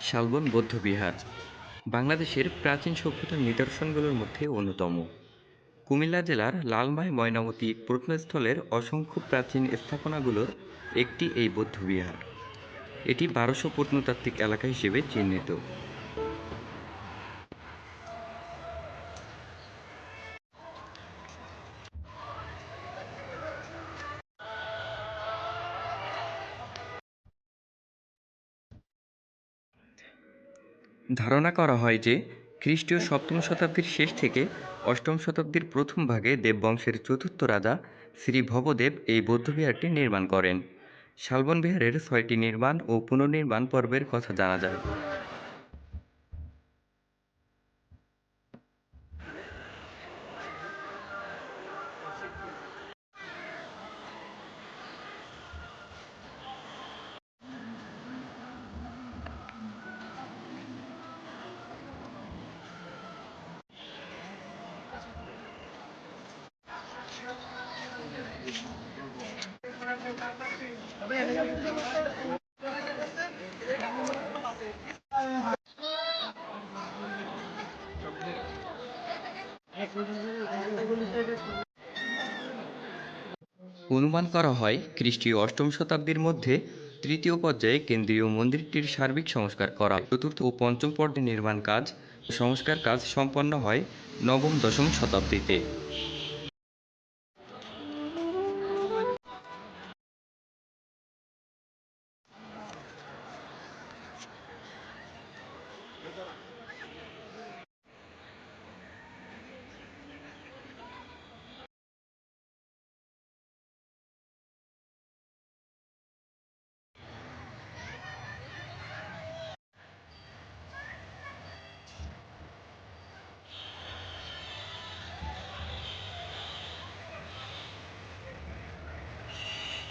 শালবন বৌদ্ধবিহার বাংলাদেশের প্রাচীন সভ্যতার নিদর্শনগুলোর মধ্যে অন্যতম। কুমিল্লা জেলার লালমাই ময়নামতি প্রত্নস্থলের অসংখ্য প্রাচীন স্থাপনাগুলোর একটি এই বৌদ্ধবিহার এটি বারোশো প্রত্নতাত্ত্বিক এলাকা হিসেবে চিহ্নিত। ধারণা করা হয় যে খ্রিস্টীয় সপ্তম শতাব্দীর শেষ থেকে অষ্টম শতাব্দীর প্রথম ভাগে দেববংশের চতুর্থ রাজা শ্রী ভবদেব এই বৌদ্ধবিহারটি নির্মাণ করেন। শালবন বিহারের ছয়টি নির্মাণ ও পুনর্নির্মাণ পর্বের কথা জানা যায়। অনুমান করা হয় খ্রিস্টীয় অষ্টম শতাব্দীর মধ্যে তৃতীয় পর্যায়ে কেন্দ্রীয় মন্দিরটির সার্বিক সংস্কার করা চতুর্থ ও পঞ্চম পর্যায়ে নির্মাণ কাজ, সংস্কার কাজ সম্পন্ন হয় নবম দশম শতাব্দীতে। Gracias.